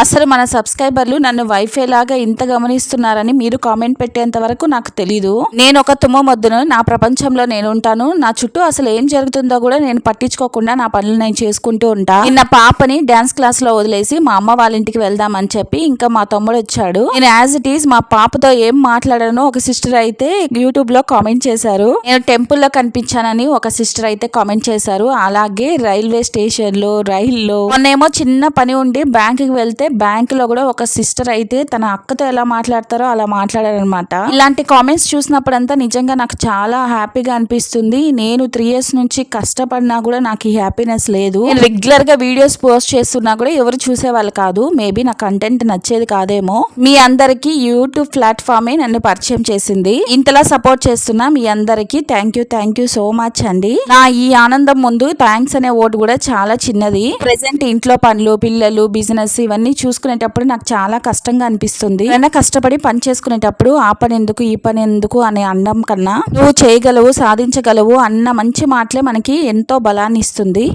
అసలు మన సబ్స్క్రైబర్లు నన్ను వైఫై లాగా ఇంత గమనిస్తున్నారని మీరు కామెంట్ పెట్టేంత వరకు నాకు తెలీదు. నేను ఒక తుమ్మ మొద్దును నా ప్రపంచంలో నేను ఉంటాను నా చుట్టూ అసలు ఏం జరుగుతుందో కూడా నేను పట్టించుకోకుండా నా పనులు నేను చేసుకుంటూ ఉంటా. నిన్న పాపని డాన్స్ క్లాస్లో వదిలేసి మా అమ్మ వాళ్ళ ఇంటికి వెళ్దామని చెప్పి ఇంకా మా తమ్ముడు వచ్చాడు. నేను యాజ్ ఇట్ ఈస్ మా పాపతో ఏం మాట్లాడాను ఒక సిస్టర్ అయితే యూట్యూబ్లో కామెంట్ చేశారు. నేను టెంపుల్లో కనిపించానని ఒక సిస్టర్ అయితే కామెంట్ చేశారు. అలాగే రైల్వే స్టేషన్లో రైల్లో మొన్నేమో చిన్న పని ఉండి బ్యాంక్కి వెళ్తే బ్యాంక్లో కూడా ఒక సిస్టర్ అయితే తన అక్కతో ఎలా మాట్లాడతారో అలా మాట్లాడారనమాట ఇలాంటి కామెంట్స్ చూసినప్పుడంతా నిజంగా నాకు చాలా హ్యాపీగా అనిపిస్తుంది. నేను త్రీ ఇయర్స్ నుంచి కష్టపడినా కూడా నాకు ఈ హ్యాపీనెస్ లేదు. నేను రెగ్యులర్గా వీడియోస్ పోస్ట్ చేస్తున్నా కూడా ఎవరు చూసేవాళ్ళు కాదు. మేబీ నా కంటెంట్ నచ్చేది కాదేమో. మీ అందరికి యూట్యూబ్ ప్లాట్ఫామే నన్ను పరిచయం చేసింది. ఇంతలా సపోర్ట్ చేస్తున్నా మీ అందరికి thank you thank you so much అండి. నా ఈ ఆనందం ముందు థ్యాంక్స్ అనే ఓటు కూడా చాలా చిన్నది. ప్రెసెంట్ ఇంట్లో పనులు పిల్లలు బిజినెస్ ఇవన్నీ చూసుకునేటప్పుడు నాకు చాలా కష్టంగా అనిపిస్తుంది. ఏదైనా కష్టపడి పని చేసుకునేటప్పుడు ఆ పని ఎందుకు ఈ పని ఎందుకు అనే అండం కన్నా నువ్వు చేయగలవు సాధించగలవు అన్న మంచి మాటలే మనకి ఎంతో బలాన్ని ఇస్తుంది